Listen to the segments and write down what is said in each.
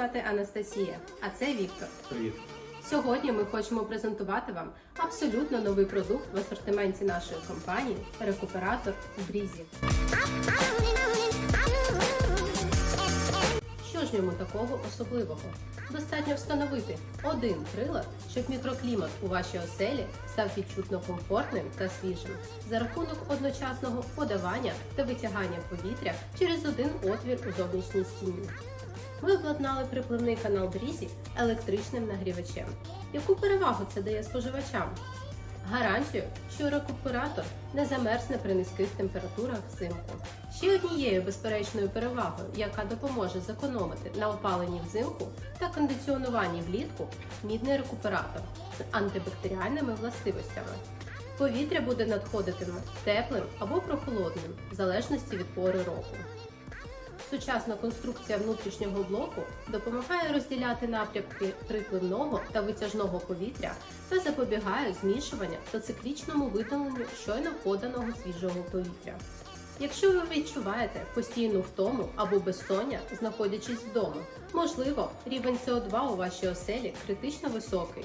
звати Анастасія, а це Віктор. Привіт. Сьогодні ми хочемо презентувати вам абсолютно новий продукт в асортименті нашої компанії рекуператор Брізі. Що ж в ньому такого особливого? Достатньо встановити один прилад, щоб мікроклімат у вашій оселі став відчутно комфортним та свіжим за рахунок одночасного подавання та витягання повітря через один отвір у зовнішній стіні. Ми обладнали припливний канал Брізі електричним нагрівачем. Яку перевагу це дає споживачам? Гарантію, що рекуператор не замерзне при низьких температурах взимку. Ще однією безперечною перевагою, яка допоможе зекономити на опаленні взимку та кондиціонуванні влітку, мідний рекуператор з антибактеріальними властивостями. Повітря буде надходитиме теплим або прохолодним, в залежності від пори року. Сучасна конструкція внутрішнього блоку допомагає розділяти напрямки припливного та витяжного повітря та запобігає змішуванню та циклічному видаленню щойно поданого свіжого повітря. Якщо ви відчуваєте постійну втому або безсоння, знаходячись вдома, можливо, рівень СО2 у вашій оселі критично високий.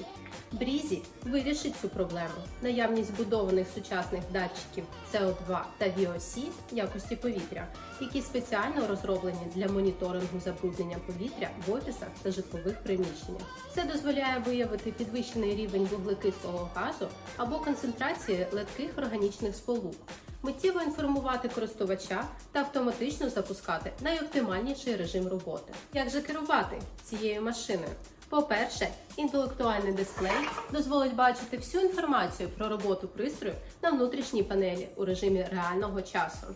Брізі вирішить цю проблему. Наявність збудованих сучасних датчиків CO2 та VOC якості повітря, які спеціально розроблені для моніторингу забруднення повітря в офісах та житлових приміщеннях. Це дозволяє виявити підвищений рівень вуглекислого газу або концентрації легких органічних сполук миттєво інформувати користувача та автоматично запускати найоптимальніший режим роботи. Як же керувати цією машиною? По-перше, інтелектуальний дисплей дозволить бачити всю інформацію про роботу пристрою на внутрішній панелі у режимі реального часу.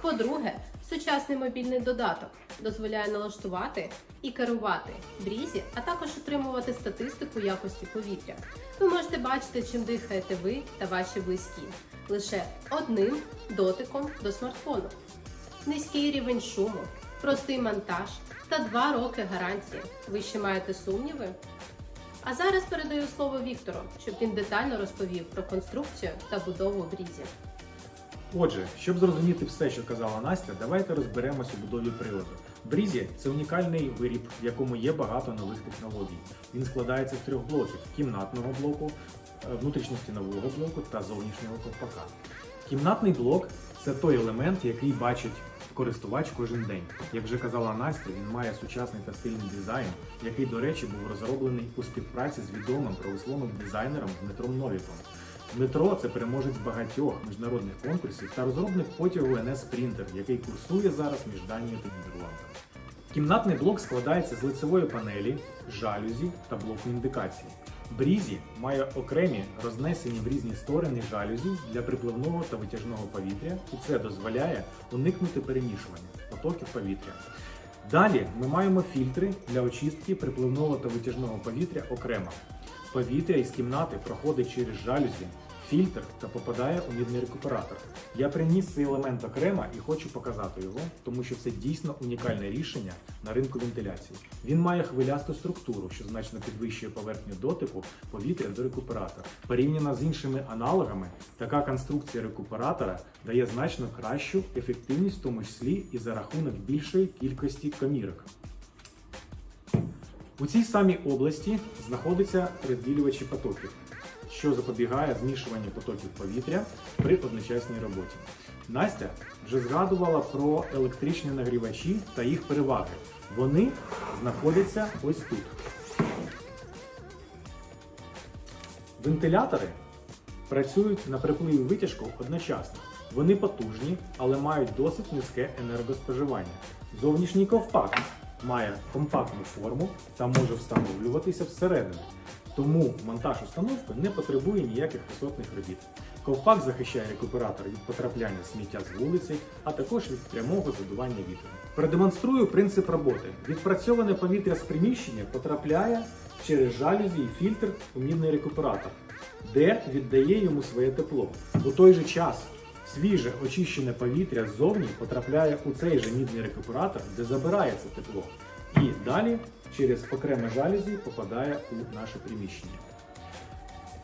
По-друге, сучасний мобільний додаток дозволяє налаштувати і керувати брізі, а також отримувати статистику якості повітря. Ви можете бачити, чим дихаєте ви та ваші близькі лише одним дотиком до смартфону. Низький рівень шуму, простий монтаж та 2 роки гарантії. Ви ще маєте сумніви? А зараз передаю слово Віктору, щоб він детально розповів про конструкцію та будову брізі. Отже, щоб зрозуміти все, що казала Настя, давайте розберемось у будові приладу. Брізі це унікальний виріб, в якому є багато нових технологій. Він складається з трьох блоків: кімнатного блоку, е, внутрішньостінового блоку та зовнішнього ковпака. Кімнатний блок це той елемент, який бачить користувач кожен день. Як вже казала Настя, він має сучасний та стильний дизайн, який, до речі, був розроблений у співпраці з відомим промисловим дизайнером Дмитром Новіком. Дмитро це переможець багатьох міжнародних конкурсів та розробник потягу НС Принтер, який курсує зараз між Данією та Нідерландами. Кімнатний блок складається з лицевої панелі, жалюзі та блоку індикації. Брізі має окремі рознесені в різні сторони жалюзі для припливного та витяжного повітря, і це дозволяє уникнути перемішування потоків повітря. Далі ми маємо фільтри для очистки припливного та витяжного повітря окремо. Повітря із кімнати проходить через жалюзі, фільтр та попадає у мідний рекуператор. Я приніс цей елемент окремо і хочу показати його, тому що це дійсно унікальне рішення на ринку вентиляції. Він має хвилясту структуру, що значно підвищує поверхню дотику повітря до рекуператора. Порівняно з іншими аналогами, така конструкція рекуператора дає значно кращу ефективність, в тому числі і за рахунок більшої кількості комірок. У цій самій області знаходяться розділювачі потоків, що запобігає змішуванню потоків повітря при одночасній роботі. Настя вже згадувала про електричні нагрівачі та їх переваги. Вони знаходяться ось тут. Вентилятори працюють на припливі витяжку одночасно. Вони потужні, але мають досить низьке енергоспоживання. Зовнішній ковпак має компактну форму та може встановлюватися всередину. Тому монтаж установки не потребує ніяких висотних робіт. Ковпак захищає рекуператор від потрапляння сміття з вулиці, а також від прямого задування вітру. Продемонструю принцип роботи. Відпрацьоване повітря з приміщення потрапляє через жалюзі і фільтр у мідний рекуператор, де віддає йому своє тепло. У той же час свіже очищене повітря ззовні потрапляє у цей же мідний рекуператор, де забирає це тепло. І далі через окреме жалюзі попадає у наше приміщення.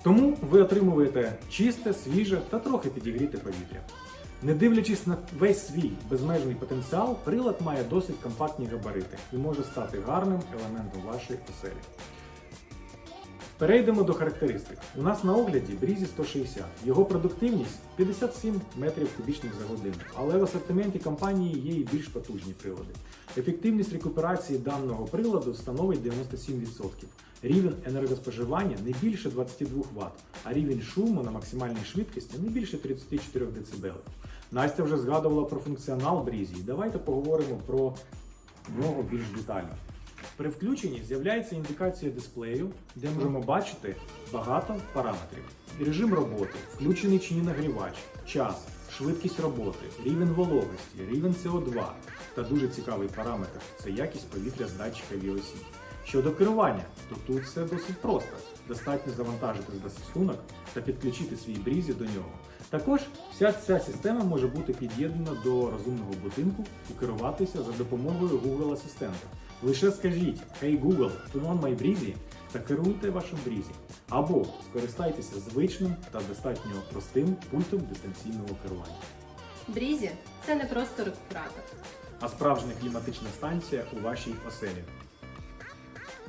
Тому ви отримуєте чисте, свіже та трохи підігріте повітря. Не дивлячись на весь свій безмежний потенціал, прилад має досить компактні габарити і може стати гарним елементом вашої оселі. Перейдемо до характеристик. У нас на огляді Брізі 160. Його продуктивність 57 метрів кубічних за годину, але в асортименті компанії є і більш потужні прилади. Ефективність рекуперації даного приладу становить 97%. Рівень енергоспоживання не більше 22 Вт, а рівень шуму на максимальній швидкості не більше 34 дБ. Настя вже згадувала про функціонал Брізі. Давайте поговоримо про нього більш детально. При включенні з'являється індикація дисплею, де можемо бачити багато параметрів. Режим роботи, включений чи ні нагрівач, час, швидкість роботи, рівень вологості, рівень СО2 та дуже цікавий параметр це якість повітря з датчика VOC. Щодо керування, то тут все досить просто. Достатньо завантажити застосунок та підключити свій брізі до нього. Також вся ця система може бути під'єднана до розумного будинку і керуватися за допомогою Google Асистента. Лише скажіть «Hey Google, turn on my Breezy» та керуйте вашим брізі. Або скористайтеся звичним та достатньо простим пультом дистанційного керування. Брізі це не просто рекуператор. А справжня кліматична станція у вашій оселі.